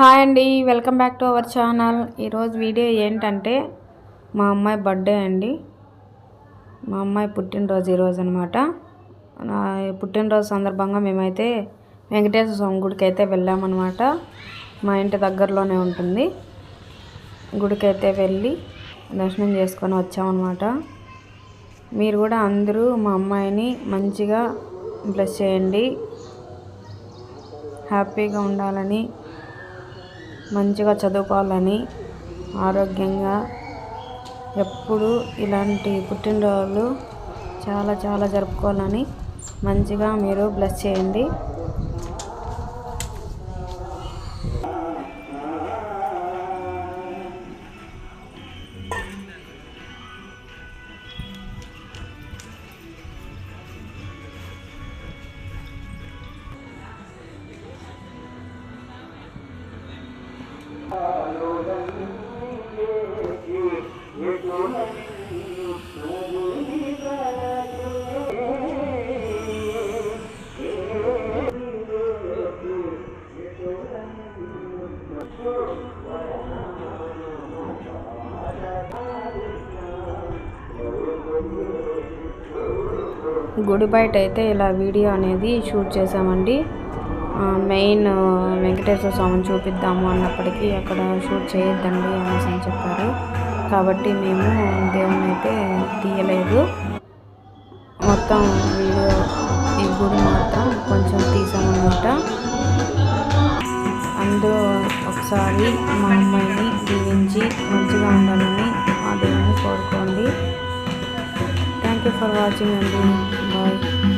Hi అండి welcome back to our channel. ఈరోజు video ఏంటంటే మా అమ్మాయి బర్త్డే అండి. మా అమ్మాయి పుట్టినరోజు ఈరోజు అనమాట పుట్టినరోజు సందర్భంగా మేమైతే వెంకటేశ్వర స్వామి గుడికి అయితే వెళ్ళామన్నమాట మా ఇంటి దగ్గరలోనే ఉంటుంది. గుడికి అయితే వెళ్ళి దర్శనం చేసుకొని వచ్చామన్నమాట మీరు కూడా అందరూ మా అమ్మాయిని మంచిగా బ్లెస్ చేయండి. హ్యాపీగా ఉండాలని మంచిగా చదువుకోవాలని ఆరోగ్యంగా ఎప్పుడు ఇలాంటి పుట్టినరోజులు చాలా చాలా జరుపుకోవాలని మంచిగా మీరు బ్లెస్ చేయండి. గుడి బయట అయితే ఇలా వీడియో అనేది షూట్ చేసామండి మెయిన్ వెంకటేశ్వర స్వామిని చూపిద్దాము అన్నప్పటికీ అక్కడ షూట్ చేయొద్దండి అనేసి అని చెప్పారు. కాబట్టి మేము దేవుని అయితే తీయలేదు. మొత్తం వీడియో ఈ గుడి కొంచెం తీసామన్నమాట. అందరూ ఒకసారి మా అమ్మాయిని దీవించి మంచిగా ఉండాలని ఆ దేవుని కోరుకోండి. థ్యాంక్ యూ ఫర్ వాచింగ్ అండి బాయ్